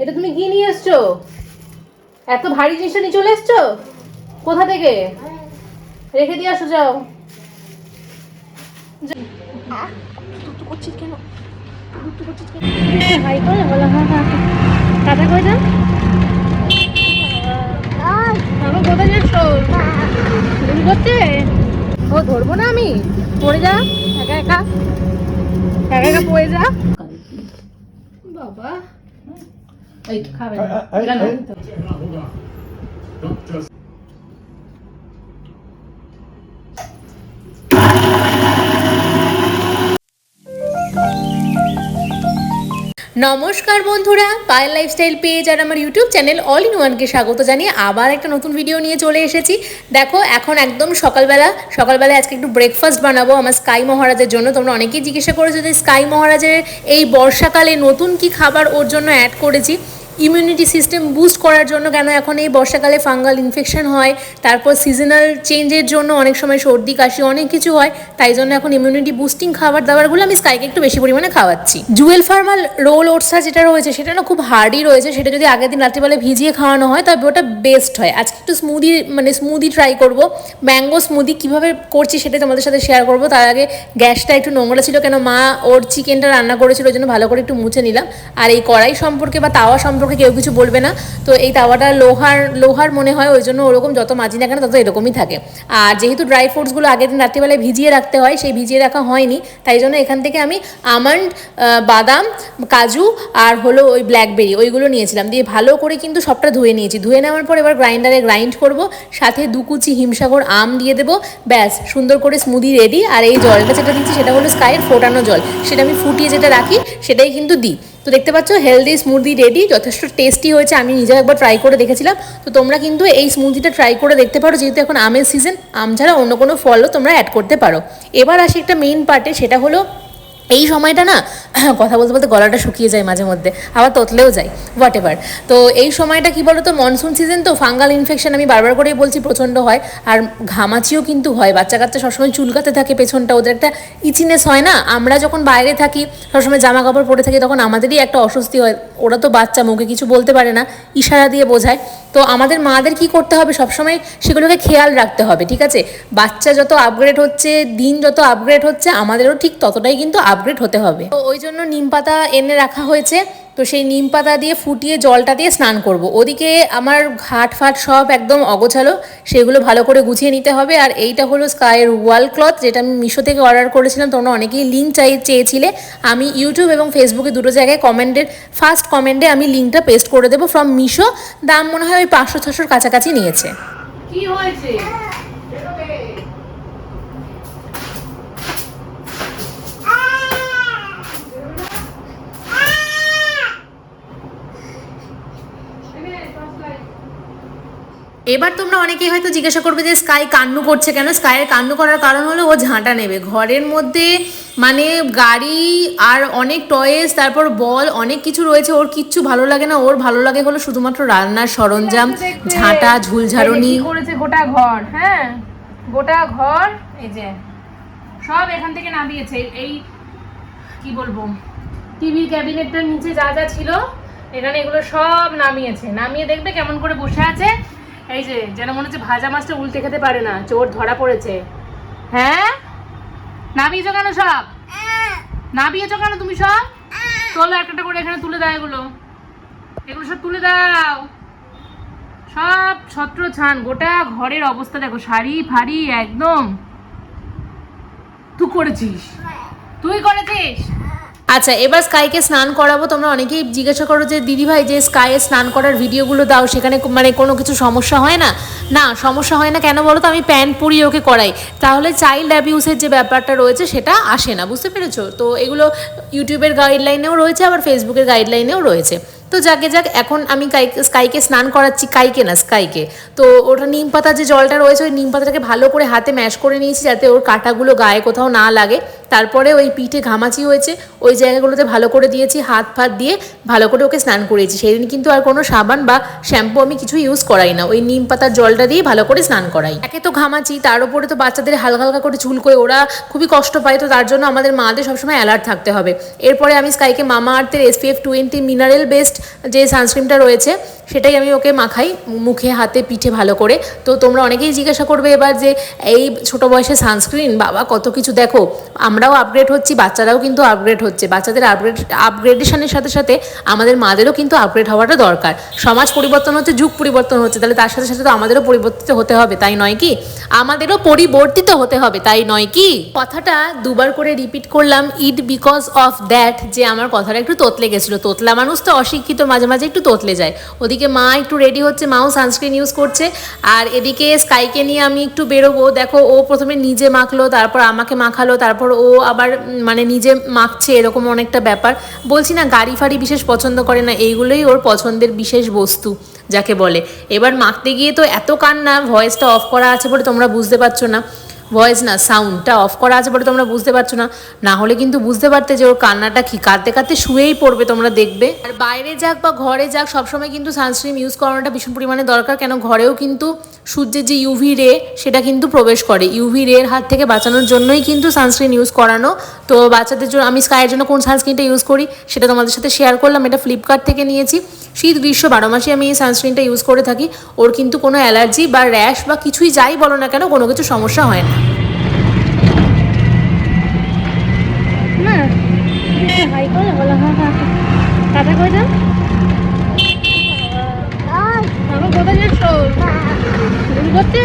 এটা তুমি কি নিয়ে এসছো? এত ভারী জিনিসটা নিয়ে চলে এসছো? কোথা থেকে? রেখে দিয়ে আসো, যাও। হ্যাঁ করতে ও ধরবো না আমি পড়ে যা একা একা একা একা পড়ে যা বাবা এই তো খাবে। নমস্কার বন্ধুরা পায়েল লাইফস্টাইল পেজ আর আমার ইউটিউব চ্যানেল অল ইন ওয়ানকে স্বাগত জানিয়ে আবার একটা নতুন ভিডিও নিয়ে চলে এসেছি। দেখো এখন একদম সকালবেলা সকালবেলা আজকে একটু ব্রেকফাস্ট বানাবো আমার স্কাই মহারাজের জন্য। তোমরা অনেকেই জিজ্ঞাসা করেছ যে স্কাই মহারাজের এই বর্ষাকালে নতুন কি খাবার ওর জন্য অ্যাড করেছি। ইমিউনিটি সিস্টেম বুস্ট করার জন্য কেন এখন এই বর্ষাকালে ফাঙ্গাল ইনফেকশন হয়? তারপর সিজনাল চেঞ্জের জন্য অনেক সময় সর্দি, কাশি অনেক কিছু হয়, তাই জন্য এখন ইমিউনিটি বুস্টিং খাবার দাবারগুলো আমি স্কাইকে একটু বেশি পরিমাণে খাওয়াচ্ছি। জুয়েল ফার্মাল রোল ওটসা যেটা রয়েছে, সেটা না খুব হার্ডই রয়েছে, সেটা যদি আগের দিন রাত্রিবেলা ভিজিয়ে খাওয়ানো হয়, তবে ওটা বেস্ট হয়। আজকে একটু স্মুদি মানে স্মুদি ট্রাই করব। ম্যাঙ্গো স্মুদি কীভাবে করছি সেটা তোমাদের সাথে শেয়ার করব। তার আগে গ্যাসটা একটু নোংরা ছিল কেন মা ওর চিকেনটা রান্না করেছিল, ওই জন্য ভালো করে একটু মুছে নিলাম। আর এই কড়াই সম্পর্কে বা তাওয়া সম্পর্কে কেউ কিছু বলবে না। তো এই তাওয়াটা লোহার লোহার মনে হয়, ওই জন্য ওরকম যত মাজি না কেন তত এরকমই থাকে। আর যেহেতু ড্রাই ফ্রুটসগুলো আগের দিন রাত্রিবেলায় ভিজিয়ে রাখতে হয়, সেই ভিজিয়ে রাখা হয়নি। তাই জন্য এখান থেকে আমি আমন্ড বাদাম, কাজু আর হলো ওই ব্ল্যাকবেরি ওইগুলো নিয়েছিলাম। দিয়ে ভালো করে কিন্তু সবটা ধুয়ে নিয়েছি। ধুয়ে নেওয়ার পর এবার গ্রাইন্ডারে গ্রাইন্ড করব, সাথে দুকুচি হিমসাগর আম দিয়ে দেবো। ব্যাস, সুন্দর করে স্মুদি রেডি আর এই জলটা যেটা দিচ্ছি সেটা হলো স্কাইয়ের ফোটানো জল। সেটা আমি ফুটিয়ে যেটা রাখি, সেটাই কিন্তু দিই। তো দেখতে পাচ্ছ হেলদি স্মুদি রেডি যথেষ্ট টেস্টি হয়েছে, আমি নিজেও একবার ট্রাই করে দেখেছিলাম। তো তোমরা কিন্তু এই স্মুদিটা ট্রাই করে দেখতে পারো, যেহেতু এখন আমের সিজন আম ছাড়া অন্য কোনো ফলও তোমরা অ্যাড করতে পারো। এবার আসি একটা মেইন পার্টে সেটা হলো এই সময়টা না, কথা বলতে বলতে গলাটা শুকিয়ে যায় মাঝে মধ্যে, আবার তোতলেও যায় হোয়াট এভার তো এই সময়টা কি বলো তো মনসুন সিজন তো ফাঙ্গাল ইনফেকশন আমি বারবার করেই বলছি প্রচণ্ড হয়, আর ঘামাচিও কিন্তু হয় বাচ্চা কাচ্চা সবসময় চুলকাতে থাকে পেছনটা, ওদের একটা ইচিনেস হয় না। আমরা যখন বাইরে থাকি, সবসময় জামা কাপড় পরে থাকি, তখন আমাদেরই একটা অস্বস্তি হয়, ওরা তো বাচ্চা, মুখে কিছু বলতে পারে না, ইশারা দিয়ে বোঝায়। তো আমাদের মাদের কি করতে হবে, সবসময় সেগুলোকে খেয়াল রাখতে হবে, ঠিক আছে? বাচ্চা যত আপগ্রেড হচ্ছে, দিন যত আপগ্রেড হচ্ছে, আমাদেরও ঠিক ততটাই কিন্তু আপগ্রেড হতে হবে। তো ওই জন্য নিম পাতা এনে রাখা হয়েছে। তো সেই নিম পাতা দিয়ে ফুটিয়ে জলটা দিয়ে স্নান করব। ওদিকে আমার ঘাট ফাট সব একদম অগোছালো। সেগুলো ভালো করে গুছিয়ে নিতে হবে। আর এইটা হলো স্কাইয়ের ওয়াল ক্লথ যেটা আমি মিশো থেকে অর্ডার করেছিলাম। তোমরা অনেকেই লিঙ্ক চাই চেয়েছিলে। আমি ইউটিউব এবং ফেসবুকে দুটো জায়গায় কমেন্টের ফার্স্ট কমেন্টে আমি লিঙ্কটা পেস্ট করে দেবো ফ্রম মিশো। দাম মনে হয় ওই পাঁচশো ছশোর কাছাকাছি নিয়েছে। কি হয়েছে? এবার তোমরা অনেকেই হয়তো জিজ্ঞাসা করবে যে স্কাই কান্নু করছে কেন? স্কাইয়ের কান্নু করার কারণ হলো ও ঝাঁটা নেবে। ঘরের মধ্যে মানে গাড়ি আর অনেক টয়েস তারপর বল, অনেক কিছু রয়েছে, ওর কিচ্ছু ভালো লাগে না। ওর ভালো লাগে হলো শুধুমাত্র রান্নার সরঞ্জাম, ঝাঁটা, ঝুলঝাড়নি। করেছে গোটা ঘর হ্যাঁ? গোটা ঘর, এই যে, সব এখান থেকে নামিয়েছে। এই কি বলব? টিভি ক্যাবিনেটটার নিচে যা যা ছিল, এখানে এগুলো সব নামিয়েছে। নামিয়ে দেখবে কেমন করে বসে আছে। এই যে, যেন মনে হচ্ছে ভাজা মাছটা উল্টে খেতে পারে না, চোর ধরা পড়েছে। হ্যাঁ? নামিয়েছো কেন সব? নামিয়েছো কেন তুমি সব? একটা একটা করে এখানে তুলে দাও এগুলো। এগুলো সব তুলে দাও। সব ছত্র ছান, গোটা ঘরের অবস্থা দেখো, শাড়ি ফাড়ি একদম। তুই করেছিস? তুই করেছিস? আচ্ছা এবার স্কাইকে স্নান করাবো। তোমরা অনেকেই জিজ্ঞাসা করো যে, দিদিভাই, যে স্কাইয়ে স্নান করার ভিডিওগুলো দাও, সেখানে মানে কোনো কিছু সমস্যা হয় না? না, সমস্যা হয় না কেন বলো তো? আমি প্যান্ট পরিয়ে ওকে করাই। তাহলে চাইল্ড অ্যাবিউসের যে ব্যাপারটা রয়েছে, সেটা আসে না, বুঝতে পেরেছ? তো এগুলো ইউটিউবের গাইডলাইনেও রয়েছে, আবার ফেসবুকের গাইডলাইনেও রয়েছে। তো যাকে যাক, এখন আমি কাইকে, স্কাইকে স্নান করাচ্ছি, কাইকে না, স্কাইকে। তো ওটা নিম পাতা যে জলটা রয়েছে, ওই নিম পাতাটাকে ভালো করে হাতে ম্যাশ করে নিয়েছি যাতে ওর কাঁটাগুলো গায়ে কোথাও না লাগে। তারপরে ওই পিঠে ঘামাচি হয়েছে, ওই জায়গাগুলোতে ভালো করে দিয়েছি, হাত ফাত দিয়ে ভালো করে ওকে স্নান করিয়েছি। সেই দিন কিন্তু আর কোনো সাবান বা শ্যাম্পু আমি কিছু ইউজ করাই না, ওই নিম পাতার জলটা দিয়ে ভালো করে স্নান করাই। একে তো ঘামাচি, তার উপরে তো বাচ্চাদের হালকা হালকা করে চুলকোয় ওরা খুবই কষ্ট পায়, তো তার জন্য আমাদের মাদের সবসময় অ্যালার্ট থাকতে হবে। এরপরে আমি স্কাইকে মামা আর্থের এসপিএফ টোয়েন্টি মিনারেল বেসড যে সানস্ক্রিনটা রয়েছে, সেটাই আমি ওকে মাখাই মুখে, হাতে, পিঠে ভালো করে। তো তোমরা অনেকেই জিজ্ঞাসা করবে এবার যে, এই ছোট বয়সে সানস্ক্রিন বাবা কত কিছু দেখো। আমরাও আপগ্রেড হচ্ছি, বাচ্চারাও কিন্তু আপগ্রেড হচ্ছে। বাচ্চাদের আপগ্রেড আপগ্রেডেশনের সাথে সাথে আমাদের মাদেরও কিন্তু আপগ্রেড হওয়াটা দরকার। সমাজ পরিবর্তন হচ্ছে, যুগ পরিবর্তন হচ্ছে, তাহলে তার সাথে সাথে তো আমাদেরও পরিবর্তিত হতে হবে, তাই নয় কি? আমাদেরও পরিবর্তিত হতে হবে, তাই নয় কি? কথাটা দুবার করে রিপিট করলাম ইট বিকজ অফ দ্যাট যে আমার কথাটা একটু তোতলে গেছিল। তোতলা মানুষ তো অশিক্ষিত। মাঝে মাঝে একটু তোতলে যায়। ওদিকে মা একটু রেডি হচ্ছে, মাও সানস্ক্রিন ইউজ করছে। আর এদিকে স্কাইকে নিয়ে আমি একটু বেরোবো। দেখো, ও প্রথমে নিজে মাখলো, তারপর আমাকে মাখালো, তারপর ও আবার মানে নিজে মাখছে, এরকম অনেকটা ব্যাপার। বলছি না, গাড়ি ফাড়ি বিশেষ পছন্দ করে না, এইগুলোই ওর পছন্দের বিশেষ বস্তু, যাকে বলে। এবার মাখতে গিয়ে তো এত কান্না ভয়েসটা অফ করা আছে বলে তোমরা বুঝতে পারছ না। ভয়েস না সাউন্ডটা অফ করা আছে বলে তোমরা বুঝতে পারছ না। না হলে কিন্তু বুঝতে পারতে যে ওর কান্নাটা কি। কাঁদতে কাঁদতে শুয়েই পড়বে তোমরা দেখবে। আর বাইরে যাক বা ঘরে যাক, সবসময় কিন্তু সানস্ক্রিন ইউজ করানোটা ভীষণ পরিমাণে দরকার। কেন ঘরেও কিন্তু সূর্যের যে ইউভি রে সেটা কিন্তু প্রবেশ করে। ইউভি রে রের হাত থেকে বাঁচানোর জন্যই কিন্তু সানস্ক্রিন ইউজ করানো। তো বাচ্চাদের জন্য, আমি স্কাইয়ের জন্য কোন সানস্ক্রিনটা ইউজ করি, সেটা তোমাদের সাথে শেয়ার করলাম। এটা ফ্লিপকার্ট থেকে নিয়েছি। শীত গ্রীষ্ম, বারো মাসে আমি এই সানস্ক্রিনটা ইউজ করে থাকি। ওর কিন্তু কোনো অ্যালার্জি বা র্যাশ বা কিছুই যাই বলো না কেন, কোনো কিছু সমস্যা হয় না। হাই করে বলো হ্যাঁ হ্যাঁ টাটা করে দাও এখন কোথায় যাচ্ছ করতে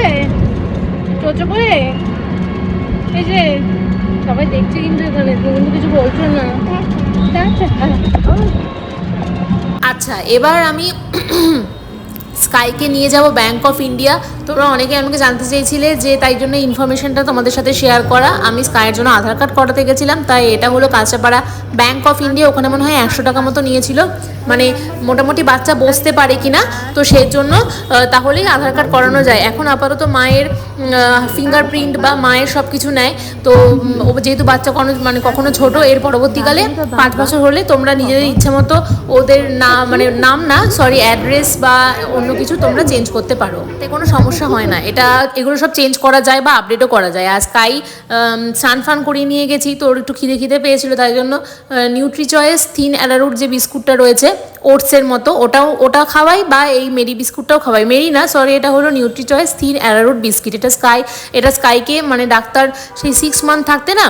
চোচো করে এই যে সবাই দেখছে কিন্তু এখানে কিন্তু কিছু বলছো না আচ্ছা এবার আমি স্কাইকে নিয়ে যাব ব্যাংক অফ ইন্ডিয়া তোমরা অনেকে আমাকে জানতে চেয়েছিলে যে তাই জন্য ইনফরমেশনটা তোমাদের সাথে শেয়ার করা। আমি স্কাইয়ের জন্য আধার কার্ড করাতে গেছিলাম, তাই এটা হলো কাঁচাপাড়া। ব্যাংক অফ ইন্ডিয়া ওখানে মনে হয় একশো টাকা মতো নিয়েছিল। মানে মোটামুটি বাচ্চা বসতে পারে কি না তো সেই জন্য তাহলেই আধার কার্ড করানো যায়। এখন আপাতত মায়ের ফিঙ্গারপ্রিন্ট বা মায়ের সব কিছু নেয়। তো যেহেতু বাচ্চা কোনো মানে কখনো ছোট, এর পরবর্তীকালে পাঁচ বছর হলে তোমরা নিজেদের ইচ্ছে মতো ওদের না মানে নাম না সরি অ্যাড্রেস বা অন্য কিছু তোমরা চেঞ্জ করতে পারো। তে কোনো সমস্যা হয় না। এটা, এগুলো সব চেঞ্জ করা যায় বা আপডেটও করা যায়। আর স্কাই সান ফান করিয়ে নিয়ে গেছি, তোর একটু খিদে খিদে পেয়েছিল, তাই জন্য নিউট্রি চয়েস থিন অ্যালারুট যে বিস্কুটটা রয়েছে ওটসের মতো। ওটাও ওটা খাওয়াই বা এই মেরি বিস্কুটটাও খাওয়াই। মেরি না সরি এটা হলো Nutri Choice thin arrowroot biscuit এটা স্কাই এটা স্কাইকে মানে ডাক্তার সেই সিক্স মান্থ থাকতে না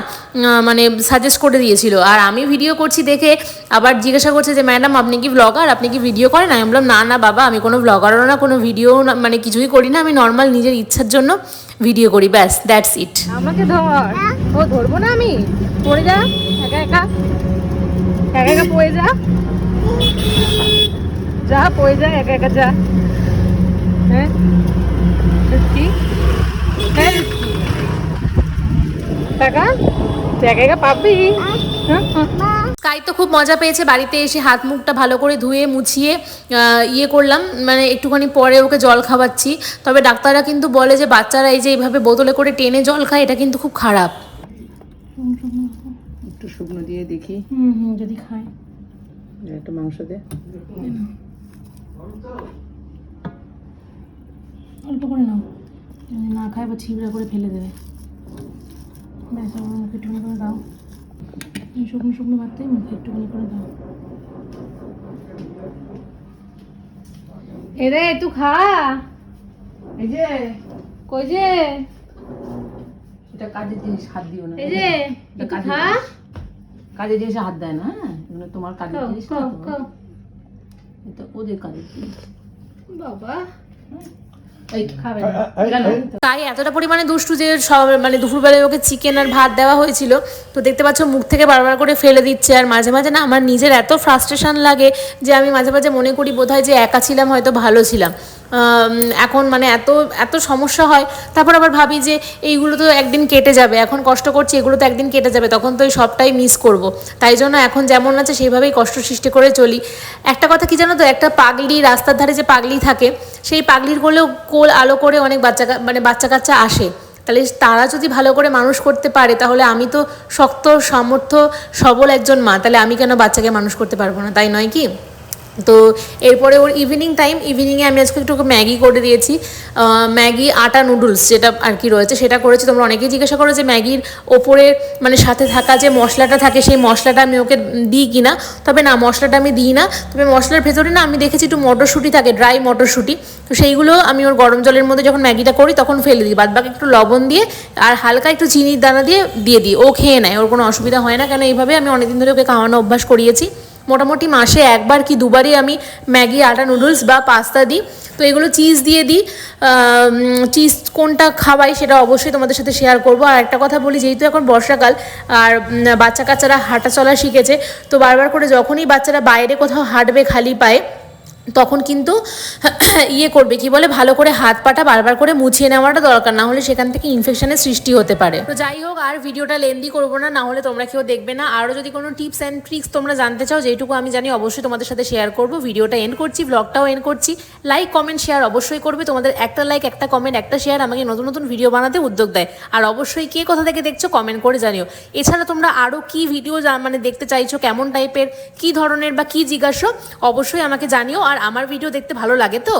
মানে সাজেস্ট করে দিয়েছিল। আর আমি ভিডিও করছি দেখে আবার জিজ্ঞাসা করছে যে, ম্যাডাম, আপনি কি ব্লগার আপনি কি ভিডিও করেন? আমি বললাম, না না, বাবা, আমি কোনো ব্লগারও না, কোনো ভিডিও মানে কিছুই করি না। আমি নর্মাল নিজের ইচ্ছার জন্য ভিডিও করি, ব্যাস দ্যাটস ইট আমাকে ধর। ও ধরবো না আমি? পড়ে যা, একা একা। একা একা পড়ে যা। যা পড়ে যা একা একা যা। হ্যাঁ? কি হ্যাঁ টাকা একা একা পাবি? হ্যাঁ। স্কাই তো খুব মজা পেয়েছে বাড়িতে এসে হাত মুখটা ভালো করে ধুয়ে মুছিয়ে ইয়ে করলাম। মানে একটুখানি পরে ওকে জল খাওয়াচ্ছি। তবে ডাক্তাররা কিন্তু বলে যে বাচ্চারা এই যে এইভাবে বোতলে করে টেনে জল খায় এটা কিন্তু খুব খারাপ। একটু শুকনো দিয়ে দেখি। হুম হুম যদি খায়। একটা মাংস দে। অল্প করে নাও। না খায় বা ছিবড়া করে ফেলে দেবে। ব্যাস মুখে একটুখানি করে দাও। শুকনো শুকনো ভাতটাই মুখে একটুখানি করে দাও। এ রে তুই খা। এই যে। কই যে? এটা কাজের জিনিস হাত দিও না। এই যে এটা খা। জিনিস। কাজের জিনিসে হাত দেয় না হ্যাঁ? এগুলো তোমার কাজের জিনিস না তো। এটা ওদের কাজের জিনিস। বাবা? তাই এতটা পরিমাণে দুষ্টু যে সব মানে দুপুরবেলায় ওকে চিকেন আর ভাত দেওয়া হয়েছিল তো দেখতে পাচ্ছ মুখ থেকে বারবার করে ফেলে দিচ্ছে। আর মাঝে মাঝে না আমার নিজের এত ফ্রাস্ট্রেশন লাগে যে আমি মাঝে মাঝে মনে করি বোধহয় যে একা ছিলাম হয়তো ভালো ছিলাম। এখন মানে এত এত সমস্যা হয়। তারপর আবার ভাবি যে এইগুলো তো একদিন কেটে যাবে। এখন কষ্ট করছি, এগুলো তো একদিন কেটে যাবে। তখন তো এই সবটাই মিস করব। তাই জন্য এখন যেমন আছে সেইভাবেই কষ্ট সৃষ্টি করে চলি। একটা কথা কি জানো তো? একটা পাগলি, রাস্তার ধারে যে পাগলি থাকে, সেই পাগলির কোলেও কোল আলো করে অনেক বাচ্চা মানে বাচ্চা কাচ্চা আসে। তাহলে তারা যদি ভালো করে মানুষ করতে পারে, তাহলে আমি তো শক্ত, সামর্থ্য, সবল একজন মা। তাহলে আমি কেন বাচ্চাকে মানুষ করতে পারব না? তাই নয় কি? তো এরপরে ওর ইভিনিং টাইম ইভিনিংয়ে আমি আজকে একটু ম্যাগি করে দিয়েছি। ম্যাগি, আটা নুডলস যেটা আর কি রয়েছে সেটা করেছি। তোমরা অনেকেই জিজ্ঞাসা করো যে ম্যাগির ওপরে মানে সাথে থাকা যে মশলাটা থাকে, সেই মশলাটা আমি ওকে দিই কি না তবে না, মশলাটা আমি দিই না। তবে মশলার ভেতরে না আমি দেখেছি একটু মটরশুঁটি থাকে ড্রাই মটরশুঁটি। তো সেইগুলো আমি ওর গরম জলের মধ্যে যখন ম্যাগিটা করি তখন ফেলে দিই। বাদ বাকি একটু লবণ দিয়ে আর হালকা একটু চিনির দানা দিয়ে দিয়ে দিই। ও খেয়ে নেয়, ওর কোনো অসুবিধা হয় না। কেন, এইভাবে আমি অনেকদিন ধরে ওকে খাওয়ানো অভ্যাস করিয়েছি। মোটামুটি মাসে একবার কি দুবারই আমি ম্যাগি, আটা, নুডলস বা পাস্তা দিই। তো এগুলো চিজ দিয়ে দিই। চিজ কোনটা খাওয়াই সেটা অবশ্যই তোমাদের সাথে শেয়ার করব। আর একটা কথা বলি, যেহেতু এখন বর্ষাকাল আর বাচ্চা কাচ্চারা হাঁটা চলা শিখেছে, তো বারবার করে যখনই বাচ্চারা বাইরে কোথাও হাঁটবে, খালি পায়ে তখন কিন্তু ইয়ে করবে, কি বলে, ভালো করে হাত পাটা বারবার করে মুছিয়ে নেওয়াটা দরকার, না হলে সেখান থেকে ইনফেকশনের সৃষ্টি হতে পারে। তো যাই হোক, আর ভিডিওটা লেন্দি করব না না হলে তোমরা কেউ দেখবে না। আরও যদি কোনো টিপস অ্যান্ড ট্রিক্স তোমরা জানতে চাও যেটুকু আমি জানি অবশ্যই তোমাদের সাথে শেয়ার করব। ভিডিওটা এন্ড করছি ব্লগটাও এন্ড করছি। লাইক কমেন্ট শেয়ার অবশ্যই করবে। তোমাদের একটা লাইক একটা কমেন্ট একটা শেয়ার আমাকে নতুন নতুন ভিডিও বানাতে উদ্যোগ দেয়। আর অবশ্যই কে কোথা থেকে দেখছ কমেন্ট করে জানিও। এছাড়া তোমরা আরও কি ভিডিও মানে দেখতে চাইছো, কেমন টাইপের কি ধরনের বা কি জিজ্ঞাসা, অবশ্যই আমাকে জানিও। আর আমার ভিডিও দেখতে ভালো লাগে তো?